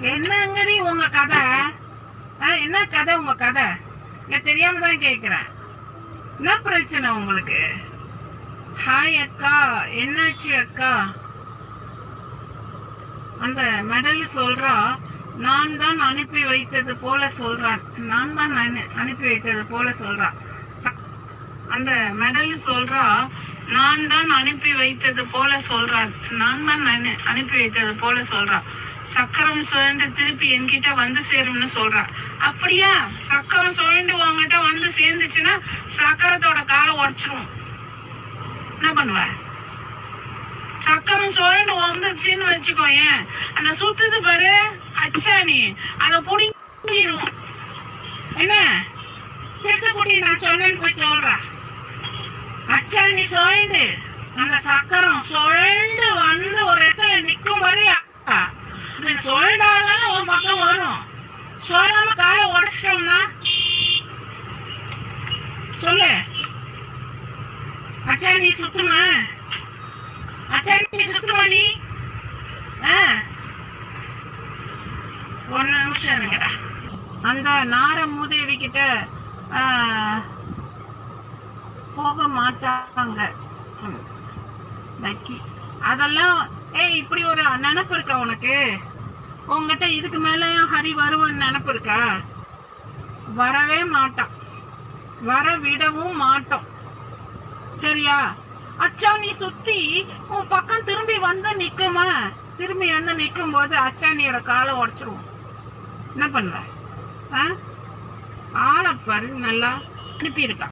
என்னங்கடி உங்க கதை? ஆ, என்ன கதை உங்க கதை? நான் தெரியாம தான் கேட்குறேன் என்ன பிரச்சனை உங்களுக்கு? ஹாய் அக்கா என்னாச்சு அக்கா? அந்த மெடல் சொல்றா நான் தான் அனுப்பி வைத்தது போல சொல்றான். நான் தான் அனு- அனுப்பி வைத்தது போல சொல்றான். அந்த மெடல் சொல்றா நான் தான் அனுப்பி வைத்தது போல சொல்றான் நான் தான் அனுப்பி வைத்தது போல சொல்றான் சக்கரம் சுழண்டு திருப்பி என்கிட்ட வந்து சேரும்னு சொல்றா. அப்படியா? சக்கரம் சுழண்டு உங்ககிட்ட வந்து சேர்ந்துச்சுன்னா சக்கரத்தோட காலை உடைச்சிரும் என்ன பண்ணுவ? சக்கரம் சுழண்டு வந்துச்சுன்னு வச்சுக்கோ ஏன் அந்த சுத்துது பாரு அச்சாணி. அதை புடிங்கிடும் என்ன? சிறுத்தைக்குட்டி நான் சொன்னேன்னு போய் சொல்றா. சுழண்டு அந்த சக்கரம் சுழண்டு வந்து ஒரு இடத்துல நிற்கும் வரை இது சுழண்டாதானே உன் பக்கம் வரும். சொல்லாம காலை உடச்சிட்டோம்னா? சொல்லு. அச்சாணி சுத்துமா? அச்சாணி சுத்துமா நீ? ஆ. ஒரு நிமிஷம் இருக்கடா அந்த நார மூதேவி கிட்ட போக மாட்டாங்க. ம். லக்கி அதெல்லாம் ஏய் இப்படி ஒரு நினப்பு இருக்கா உனக்கு? உங்ககிட்ட இதுக்கு மேலேயும் ஹரி வருவன்னு நினப்பு இருக்கா? வரவே மாட்டான். வர விடவும் மாட்டோம் சரியா? அச்சா நீ சுத்தி உன் பக்கம் திரும்பி வந்து நிக்குமா? திரும்பி வந்து நிற்கும் போது அச்சாணியோட காலை உடச்சிருவோம். என்ன பண்ணுவ? ஆ? ஆளை பாரு நல்லா அனுப்பியிருக்கா